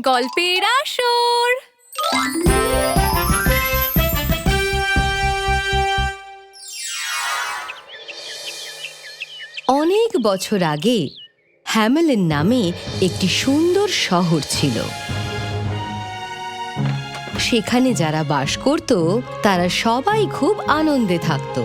গল্পের আসর। অনেক বছর আগে হ্যামেলেন নামে একটি সুন্দর শহর ছিল। সেখানে যারা বাস করত, তারা সবাই খুব আনন্দে থাকতো।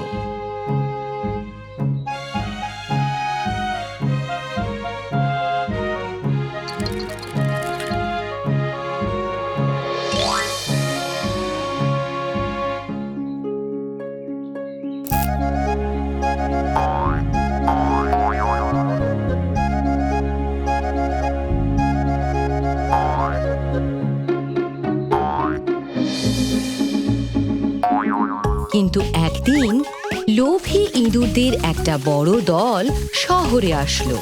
কিন্তু একদিন লোভী ইঁদুরদের একটা বড় দল শহরে আসলো।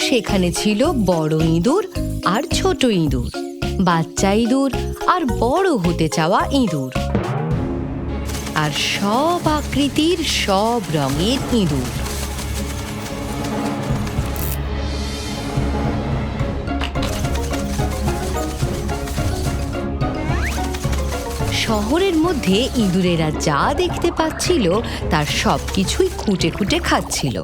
সেখানে ছিল বড় ইঁদুর আর ছোট ইঁদুর, বাচ্চা ইঁদুর আর বড় হতে চাওয়া ইঁদুর। আর সব আকৃতির সব রঙের ইঁদুর। শহরের মধ্যে ইঁদুরেরা যা দেখতে পাচ্ছিল, তার সব কিছুই খুঁটে খুঁটে খাচ্ছিল।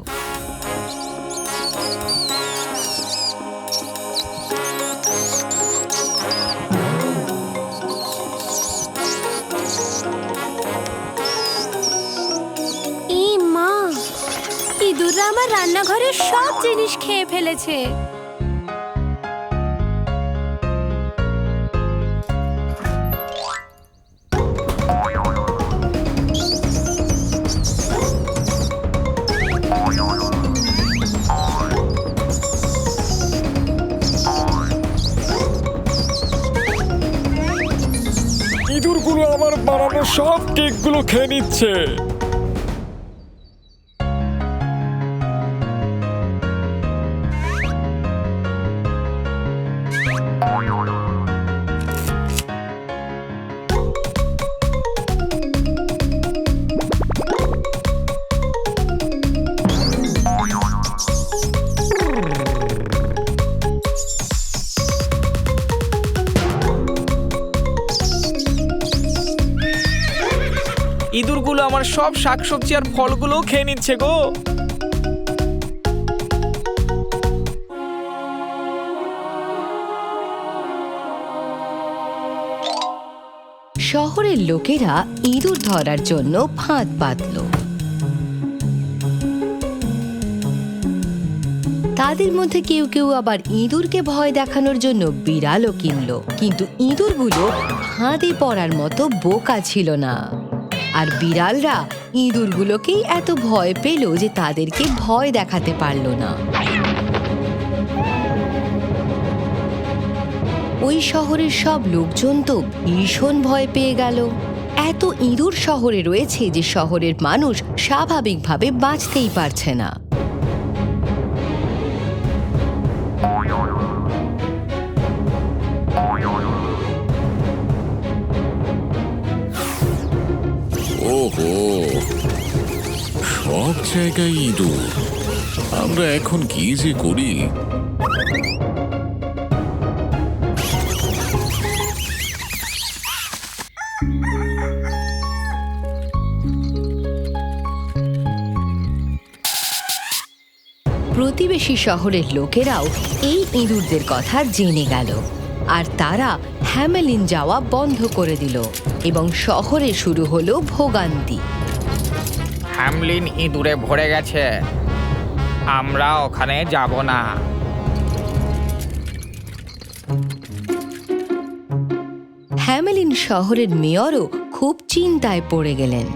ইঁদুররা আমার রান্নাঘরের সব জিনিস খেয়ে ফেলেছে। সব কেকগুলো খেয়ে নিচ্ছে। ইঁদুরগুলো আমার সব শাকসবজি আর ফলগুলোও খেয়ে নিচ্ছে গো। শহরের লোকেরা ইঁদুর ধরার জন্য ফাঁদ পাতল। তাদের মধ্যে কেউ কেউ আবার ইঁদুরকে ভয় দেখানোর জন্য বিড়ালও কিনলো, কিন্তু ইঁদুরগুলো ফাঁদে পড়ার মতো বোকা ছিল না। আর বিড়ালরা ইঁদুরগুলোকেই এত ভয় পেল যে তাদেরকে ভয় দেখাতে পারল না। ওই শহরের সব লোকজন তো ভীষণ ভয় পেয়ে গেল। এত ইঁদুর শহরে রয়েছে যে শহরের মানুষ স্বাভাবিকভাবে বাঁচতেই পারছে না। ওহো সব জায়গায় ইঁদুর। আমরা এখন কি যে করি? প্রতিবেশী শহরের লোকেরাও এই ইঁদুরদের কথা জেনে গেল। আর তারা হ্যামেলিন যাওয়া বন্ধ করে দিল। এবং শহরে শুরু হলো ভোগান্তি। হ্যামলিন ইঁদুরে ভরে গেছে। আমরা ওখানে যাব না। হ্যামেলিন শহরের মেয়রও খুব চিন্তায় পড়ে গেলেন।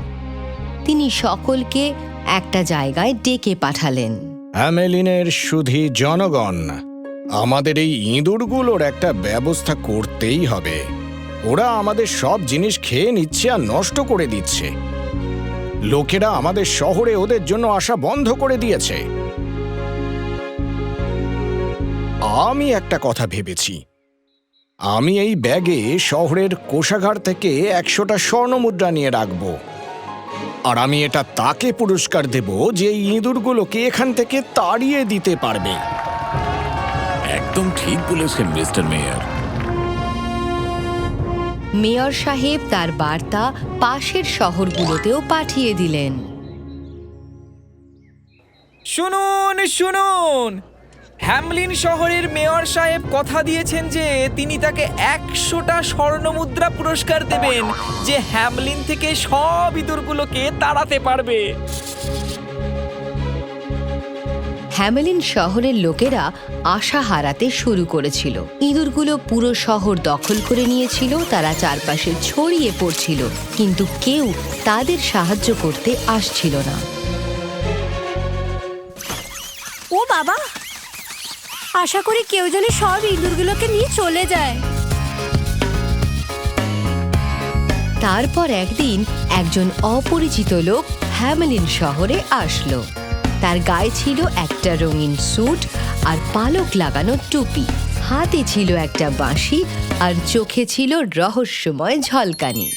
তিনি সকলকে একটা জায়গায় ডেকে পাঠালেন। হ্যামেলিনের সুধী জনগণ আমাদের এই ইঁদুরগুলোর একটা ব্যবস্থা করতেই হবে। ওরা আমাদের সব জিনিস খেয়ে নিচ্ছে আর নষ্ট করে দিচ্ছে। লোকেরা আমাদের শহরে ওদের জন্য আসা বন্ধ করে দিয়েছে। আমি একটা কথা ভেবেছি। আমি এই ব্যাগে শহরের কোষাগার থেকে একশোটা স্বর্ণ মুদ্রা নিয়ে রাখব। আর আমি এটা তাকে পুরস্কার দেব যে ইঁদুরগুলোকে এখান থেকে তাড়িয়ে দিতে পারবে। একদম ঠিক বলেছেন, মিস্টার মেয়ার। মেয়র সাহেব তার বার্তা পাশের শহরগুলোতেও পাঠিয়ে দিলেন। শুনুন শুনুন। হ্যামলিন শহরের মেয়র সাহেব কথা দিয়েছেন যে, তিনি তাকে একশোটা স্বর্ণমুদ্রা পুরস্কার দেবেন, যে হ্যামলিন থেকে সব ইঁদুরগুলোকে তাড়াতে পারবে। হ্যামেলিন শহরের লোকেরা আশা হারাতে শুরু করেছিল। ইঁদুরগুলো পুরো শহর দখল করে নিয়েছিল তারা চারপাশে ছড়িয়ে পড়ছিল কিন্তু কেউ তাদের সাহায্য করতে আসছিল না। ও বাবা! আশা করি কেউ যেন সব ইঁদুরগুলোকে নিয়ে চলে যায়। তারপর একদিন একজন অপরিচিত লোক হ্যামেলিন শহরে আসলো। তার গায়ে ছিল একটা রঙিন স্যুট আর পালক লাগানো টুপি। হাতে ছিল একটা বাঁশি আর চোখে ছিল রহস্যময় ঝলকানি।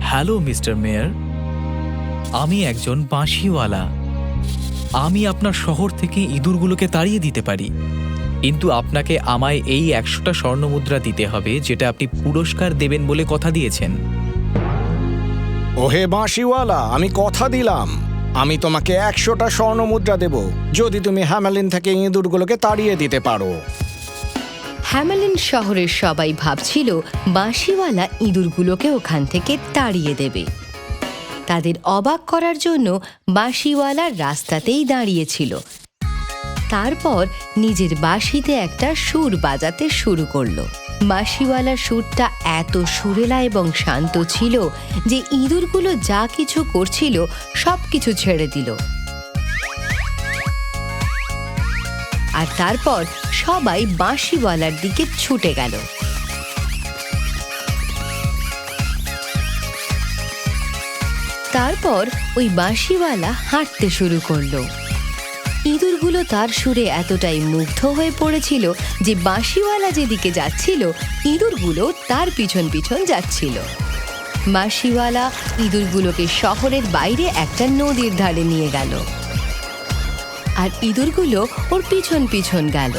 হ্যালো মিস্টার মেয়ার। আমি একজন বাঁশিওয়ালা। আমি আপনার শহর থেকে ইঁদুরগুলোকে তাড়িয়ে দিতে পারি। কিন্তু আপনাকে আমায় এই একশোটা স্বর্ণমুদ্রা দিতে হবে যেটা আপনি পুরস্কার দেবেন বলে কথা দিয়েছেন। ওহে বাঁশিওয়ালা আমি কথা দিলাম। আমি তোমাকে একশোটা স্বর্ণ মুদ্রা দেব, যদি তুমি হ্যামেলিন থেকে ইঁদুরগুলোকে তাড়িয়ে দিতে পারো। হ্যামেলিন শহরের সবাই ভাবছিল, বাঁশিওয়ালা ইঁদুরগুলোকে ওখান থেকে তাড়িয়ে দেবে। তাদের অবাক করার জন্য বাঁশিওয়ালা রাস্তাতেই দাঁড়িয়েছিল। তারপর নিজের বাঁশিতে একটা সুর বাজাতে শুরু করল। বাঁশিওয়ালা সুরটা এত সুরেলা এবং শান্ত ছিল যে ইঁদুরগুলো যা কিছু করছিল সব কিছু ছেড়ে দিল। আর তারপর সবাই বাঁশিওয়ালার দিকে ছুটে গেল। তারপর ওই বাঁশিওয়ালা হাঁটতে শুরু করল। ইঁদুরগুলো তার সুরে এতটাই মুগ্ধ হয়ে পড়েছিল যে বাঁশিওয়ালা যেদিকে যাচ্ছিল, ইঁদুরগুলো তার পিছন পিছন যাচ্ছিল। বাঁশিওয়ালা ইঁদুরগুলোকে শহরের বাইরে একটা নদীর ধারে নিয়ে গেল। আর ইঁদুরগুলো ওর পিছন পিছন গেল।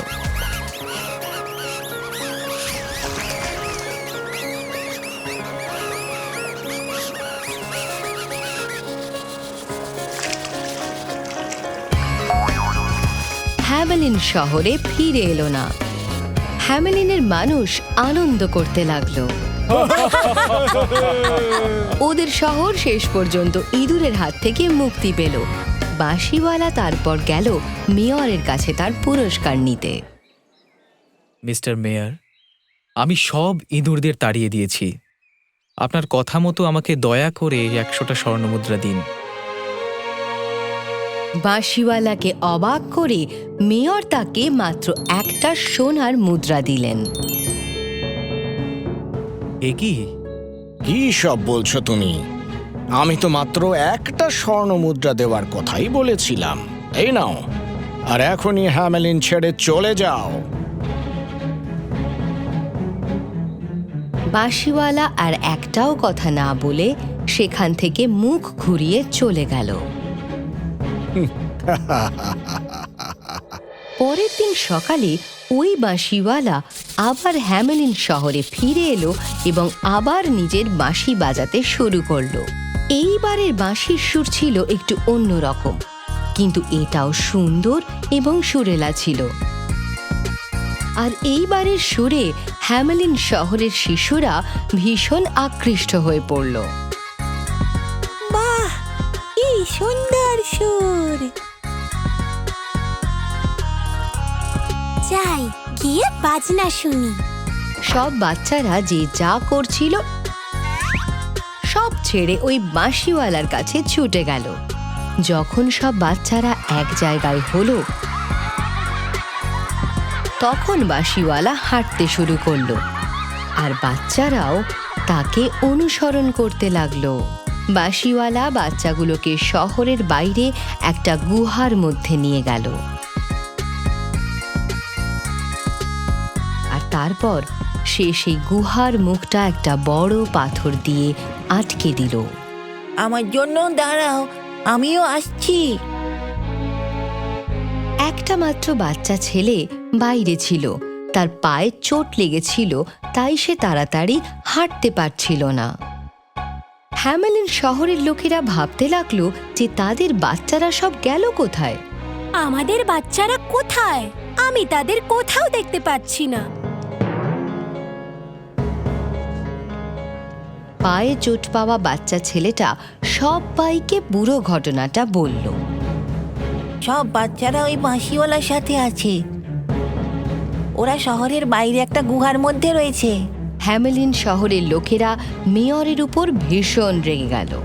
হ্যামেলিন শহরে ফিরে এলো না। হ্যামেলিনের মানুষ আনন্দ করতে লাগল। ওদের শহর শেষ পর্যন্ত ইঁদুরের হাত থেকে মুক্তি পেল। বাঁশিওয়ালা তারপর গেল মেয়রের কাছে তার পুরস্কার নিতে। মিস্টার মেয়র, আমি সব ইঁদুরদের তাড়িয়ে দিয়েছি। আপনার কথা মতো আমাকে দয়া করে একশোটা স্বর্ণমুদ্রা দিন। বাঁশিওয়ালাকে অবাক করে মেয়র তাকে মাত্র একটা সোনার মুদ্রা দিলেন। এ কি? কি সব বলছো তুমি? আমি তো মাত্র একটা স্বর্ণ মুদ্রা দেওয়ার কথাই বলেছিলাম। এই নাও আর এখনই হ্যামেলিন ছেড়ে চলে যাও। বাঁশিওয়ালা আর একটাও কথা না বলে সেখান থেকে মুখ ঘুরিয়ে চলে গেল। পরের দিন সকালে ওই বাঁশিওয়ালা আবার হ্যামেলিন শহরে ফিরে এলো এবং আবার নিজের বাঁশি বাজাতে শুরু করল। এইবারের বাঁশির সুর ছিল একটু অন্যরকম কিন্তু এটাও সুন্দর এবং সুরেলা ছিল। আর এইবারের সুরে হ্যামেলিন শহরের শিশুরা ভীষণ আকৃষ্ট হয়ে পড়ল। বাহ কি সুন্দর সুর। যাই, গিয়ে বাজনা শুনি। সব বাচ্চারা যে যা করছিল, সব ছেড়ে ওই বাঁশিওয়ালার কাছে ছুটে গেল। যখন সব বাচ্চারা এক জায়গায় হলো, তখন বাঁশিওয়ালা হাঁটতে শুরু করল। আর বাচ্চারাও তাকে অনুসরণ করতে লাগল। বাঁশিওয়ালা বাচ্চাগুলোকে শহরের বাইরে একটা গুহার মধ্যে নিয়ে গেল। আর তারপর সে সেই গুহার মুখটা একটা বড় পাথর দিয়ে আটকে দিল। আমার জন্য দাঁড়াও আমিও আসছি। একটা মাত্র বাচ্চা ছেলে বাইরে ছিল। তার পায়ে চোট লেগেছিল তাই সে তাড়াতাড়ি হাঁটতে পারছিল না। হ্যামেলিন শহরের লোকেরা ভাবতে লাগল যে তাদের বাচ্চারা সব গেল কোথায়? আমাদের বাচ্চারা কোথায়? আমি তাদের কোথাও দেখতে পাচ্ছি না। পায়ে চোট পাওয়া বাচ্চা ছেলেটা সবাইকে বুড়ো ঘটনাটা বলল। সব বাচ্চারা ওই বাঁশিওয়ালার সাথে আছে। ওরা শহরের বাইরে একটা গুহার মধ্যে রয়েছে। হ্যামেলিন শহরের লোকেরা মেয়রের উপর ভীষণ রেগে গেল।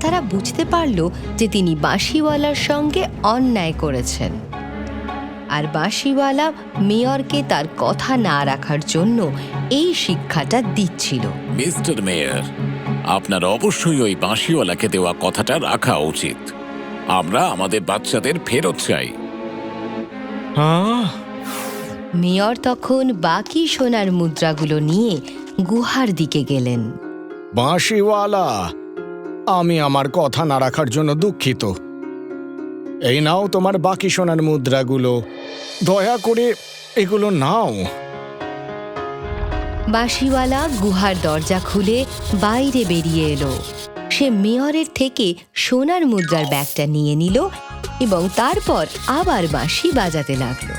তারা বুঝতে পারল যে তিনি বাঁশিওয়ালার সঙ্গে অন্যায় করেছেন। আর বাঁশিওয়ালা মেয়রকে তার কথা না রাখার জন্য এই শিক্ষাটা দিচ্ছিল। মিস্টার মেয়র আপনার অবশ্যই ওই বাঁশিওয়ালাকে দেওয়া কথাটা রাখা উচিত। আমরা আমাদের বাচ্চাদের ফেরত চাই। আহ মেয়র তখন বাকি সোনার মুদ্রাগুলো নিয়ে গুহার দিকে গেলেন। বাঁশিওয়ালা আমি আমার কথা না রাখার জন্য দুঃখিত। এই নাও তোমার বাকি সোনার মুদ্রাগুলো। দয়া করে এগুলো নাও। বাঁশিওয়ালা গুহার দরজা খুলে বাইরে বেরিয়ে এলো। সে মেয়রের থেকে সোনার মুদ্রার ব্যাগটা নিয়ে নিল এবং তারপর আবার বাঁশি বাজাতে লাগল।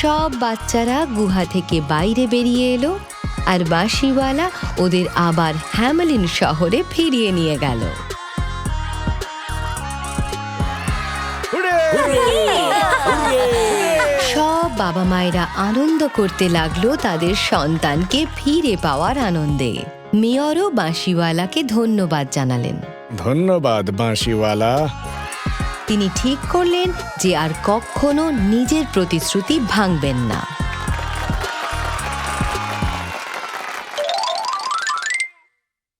সব বাচ্চারা গুহা থেকে বাইরে বেরিয়ে এলো আর বাঁশিওয়ালা ওদের আবার হ্যামলিন শহরে ফিরিয়ে নিয়ে গেল। সব বাবা মায়েরা আনন্দ করতে লাগল তাদের সন্তানকে ফিরে পাওয়ার আনন্দে। মেয়রও বাঁশিওয়ালাকে ধন্যবাদ জানালেন। ধন্যবাদ বাঁশিওয়ালা। তিনি ঠিক করলেন যে আর কখনো নিজের প্রতিশ্রুতি ভাঙবেন না।